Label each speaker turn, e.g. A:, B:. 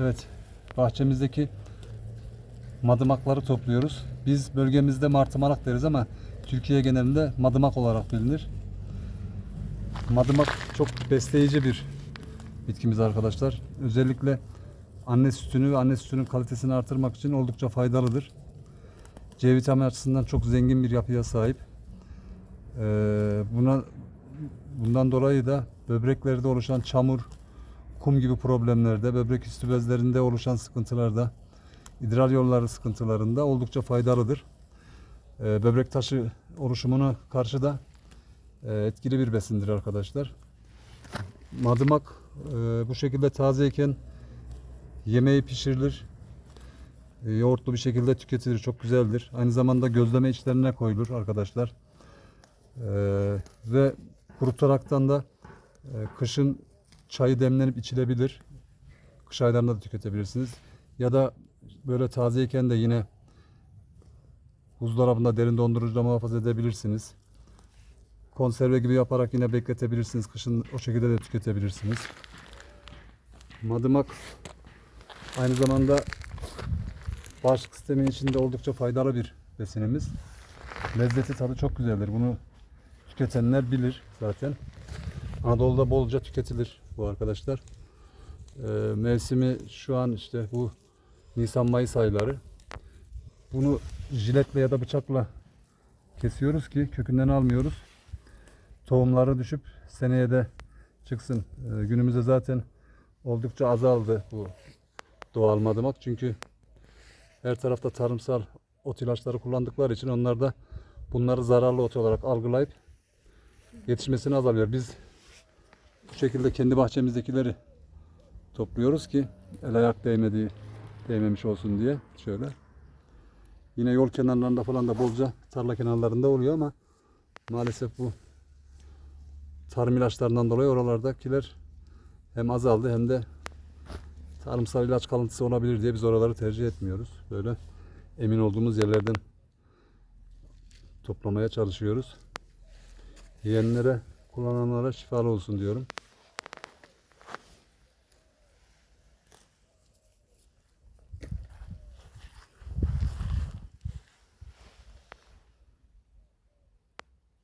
A: Evet, bahçemizdeki madımakları topluyoruz. Biz bölgemizde martımarak deriz ama Türkiye genelinde madımak olarak bilinir. Madımak çok besleyici bir bitkimiz arkadaşlar. Özellikle anne sütünü ve anne sütünün kalitesini artırmak için oldukça faydalıdır. C vitamini açısından çok zengin bir yapıya sahip. Ee, buna bundan dolayı da böbreklerde oluşan çamur, kum gibi problemlerde, böbrek üstü bezlerinde oluşan sıkıntılarda, idrar yolları sıkıntılarında oldukça faydalıdır. Ee, böbrek taşı oluşumuna karşı da e, etkili bir besindir arkadaşlar. Madımak e, bu şekilde tazeyken yemeği pişirilir. E, yoğurtlu bir şekilde tüketilir. Çok güzeldir. Aynı zamanda gözleme içlerine koyulur arkadaşlar. E, ve kurutaraktan da e, kışın çayı demlenip içilebilir. Kış aylarında da tüketebilirsiniz. Ya da böyle tazeyken de yine buzdolabında derin dondurucuda muhafaza edebilirsiniz. Konserve gibi yaparak yine bekletebilirsiniz. Kışın o şekilde de tüketebilirsiniz. Madımak aynı zamanda bağışıklık sistemi içinde oldukça faydalı bir besinimiz. Lezzeti tadı çok güzeldir. Bunu tüketenler bilir zaten. Anadolu'da bolca tüketilir bu arkadaşlar. Ee, mevsimi şu an işte bu Nisan-Mayıs ayları. Bunu jiletle ya da bıçakla kesiyoruz ki kökünden almıyoruz. Tohumları düşüp seneye de çıksın. Ee, günümüzde zaten oldukça azaldı bu doğal madımak. Çünkü her tarafta tarımsal ot ilaçları kullandıkları için onlar da bunları zararlı ot olarak algılayıp yetişmesini azalıyor. Biz bu şekilde kendi bahçemizdekileri topluyoruz ki el ayak değmediği değmemiş olsun diye şöyle. Yine yol kenarlarında falan da bolca tarla kenarlarında oluyor ama maalesef bu tarım ilaçlarından dolayı oralardakiler hem azaldı hem de tarımsal ilaç kalıntısı olabilir diye biz oraları tercih etmiyoruz. Böyle emin olduğumuz yerlerden toplamaya çalışıyoruz. Yiyenlere, kullananlara şifalı olsun diyorum.